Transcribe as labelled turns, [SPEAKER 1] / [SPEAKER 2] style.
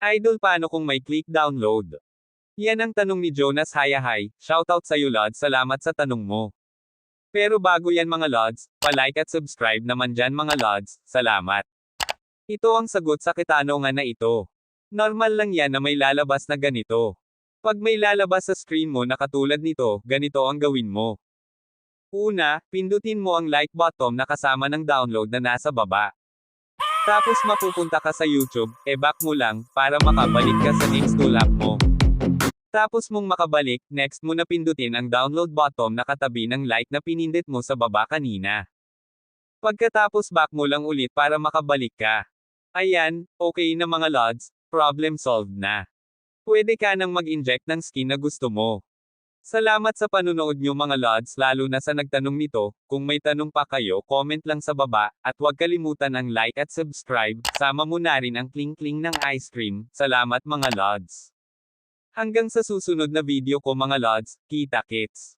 [SPEAKER 1] Idol paano kung may click download? Yan ang tanong ni Jonas Hayahay, shoutout sa'yo Lods salamat sa tanong mo. Pero bago yan mga Lods, palike at subscribe naman dyan mga Lods, salamat. Ito ang sagot sa katanungan na ito. Normal lang yan na may lalabas na ganito. Pag may lalabas sa screen mo na katulad nito, ganito ang gawin mo. Una, pindutin mo ang like button na kasama ng download na nasa baba. Tapos mapupunta ka sa YouTube, e back mo lang, para makabalik ka sa next app mo. Tapos mong makabalik, next mo na pindutin ang download button na katabi ng like na pinindit mo sa baba kanina. Pagkatapos back mo lang ulit para makabalik ka. Ayan, okay na mga lods, problem solved na. Pwede ka nang mag-inject ng skin na gusto mo. Salamat sa panunood nyo mga lods lalo na sa nagtanong nito, kung may tanong pa kayo comment lang sa baba, at huwag kalimutan ang like at subscribe, sama mo na rin ang kling-kling ng ice cream, salamat mga lods. Hanggang sa susunod na video ko mga lods, kita kits.